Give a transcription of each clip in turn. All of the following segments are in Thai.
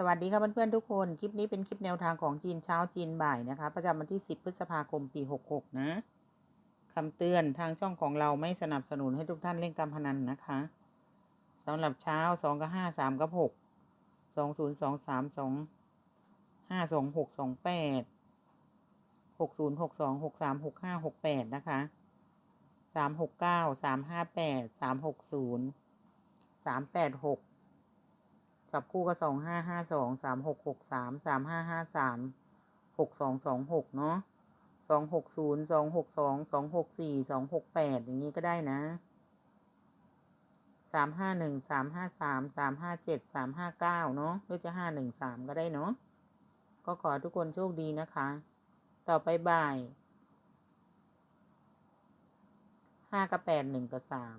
สวัสดีค่ะเพื่อนๆทุกคน คลิปนี้เป็นคลิปแนวทางของจีนเช้าจีนบ่ายนะคะ ประจำวันที่ 10 พฤษภาคมปี 66 นะคำเตือนทางช่องของเราไม่สนับสนุนให้ทุกท่านเล่นการพนันนะคะสำหรับเช้า 2 กับ 5 3 กับ 6 2 0 2 3 2 5 2 6 2 8 6 0 6 2 6 3 6 5 6 8 นะคะ 3 6 9 3 5 8 3 6 0 3 8 6 จับคู่ก็สองห้าห้าสองสามหกหกสามสามห้าห้าสามหกสองสองหกเนาะสองหกศูนย์สองหกสองสองหกสี่สองหกแปดอย่างนี้ก็ได้นะสามห้าหนึ่งสามห้าสามสามห้าเจ็ดสามห้าเก้าเนาะหรือจะห้าหนึ่งสามก็ได้เนาะก็ขอทุกคนโชคดีนะคะ ต่อไปบ่ายห้ากับแปดหนึ่งกับสาม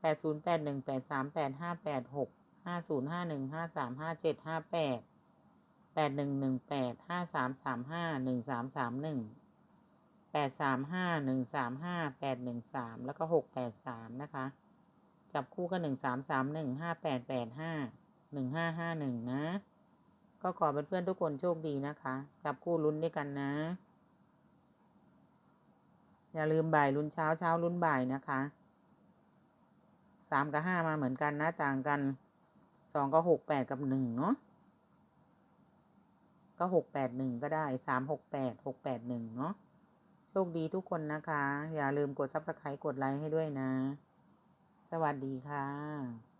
แปดศูนย์แปดหนึ่งแปดสามแปดห้าแปดหก ห้าศูนย์ห้าหนึ่งห้าสามห้าเจ็ดห้าแปดแปดหนึ่งหนึ่งแปดห้าสามสามห้าหนึ่งสามสามหนึ่งแปดสามห้าหนึ่งสามห้าแปดหนึ่งสามแล้วก็หกแปดสามนะคะ จับคู่ก็หนึ่งสามสามหนึ่งห้าแปดแปดห้าหนึ่งห้าห้าหนึ่งนะ ก็ขอเพื่อนๆทุกคนโชคดีนะคะ จับคู่ลุ้นด้วยกันนะ อย่าลืมบ่ายลุ้นเช้าเช้าลุ้นบ่ายนะคะสามกับห้ามาเหมือนกันนะต่างกัน สองก็หกแปดกับหนึ่งเนาะก็หกแปดหนึ่งก็ได้สามหกแปดหกแปดหนึ่งเนาะโชคดีทุกคนนะคะ อย่าลืมกดซับสไครต์กดไลค์ให้ด้วยนะ สวัสดีค่ะ